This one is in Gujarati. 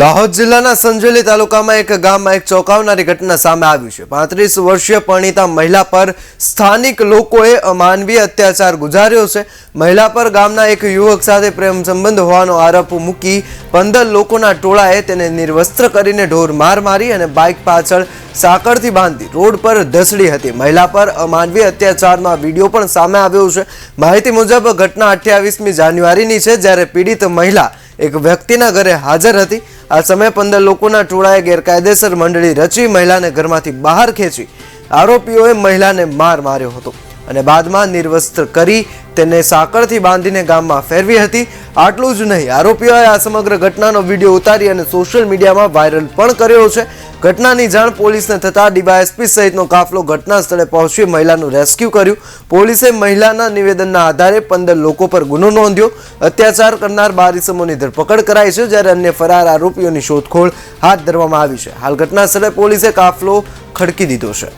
દાહોદ જિલ્લાના સંજેલી તાલુકામાં એક ગામમાં એક ચોંકાવનારી ઘટના સામે આવી છે. પાંત્રીસ વર્ષીય પરિણીતા મહિલા પર સ્થાનિક લોકોએ અમાનવીય અત્યાચાર ગુજાર્યો છે. મહિલા પર ગામના એક યુવક સાથે પ્રેમ સંબંધ હોવાનો આરોપ મૂકી પંદર લોકોના ટોળાએ તેને નિર્વસ્ત્ર કરીને ઢોર માર મારી અને બાઇક પાછળ સાંકળથી બાંધી રોડ પર ધસડી હતી. મહિલા પર અમાનવીય અત્યાચારનો વીડિયો પણ સામે આવ્યો છે. માહિતી મુજબ, ઘટના અઠ્યાવીસમી જાન્યુઆરીની છે, જ્યારે પીડિત મહિલા એક વ્યક્તિના ઘરે હાજર હતી. આ સમયે પંદર લોકોના ટોળાએ ગેરકાયદેસર મંડળી રચી મહિલાને ઘરમાંથી બહાર ખેંચી. આરોપીઓએ મહિલાને માર માર્યો હતો. અને બાદમાં નિર્વસ્ત્ર કરી તેને સાંકળથી બાંધીને ગામમાં ફેરવી હતી. આટલું જ નહીં, આરોપીઓએ આ સમગ્ર ઘટનાનો વીડિયો ઉતારી અને સોશિયલ મીડિયામાં વાયરલ પણ કર્યો છે. ઘટનાની જાણ પોલીસને થતાં ડીવાયએસપી સહિતનો કાફલો ઘટના સ્થળે પહોંચી મહિલાનું રેસ્ક્યુ કર્યું. પોલીસે મહિલાના નિવેદનના આધારે પંદર લોકો પર ગુનો નોંધ્યો. અત્યાચાર કરનાર બાર ઇસમોની ધરપકડ કરાઈ છે, જ્યારે અન્ય ફરાર આરોપીઓની શોધખોળ હાથ ધરવામાં આવી છે. હાલ ઘટના સ્થળે પોલીસે કાફલો ખડકી દીધો છે.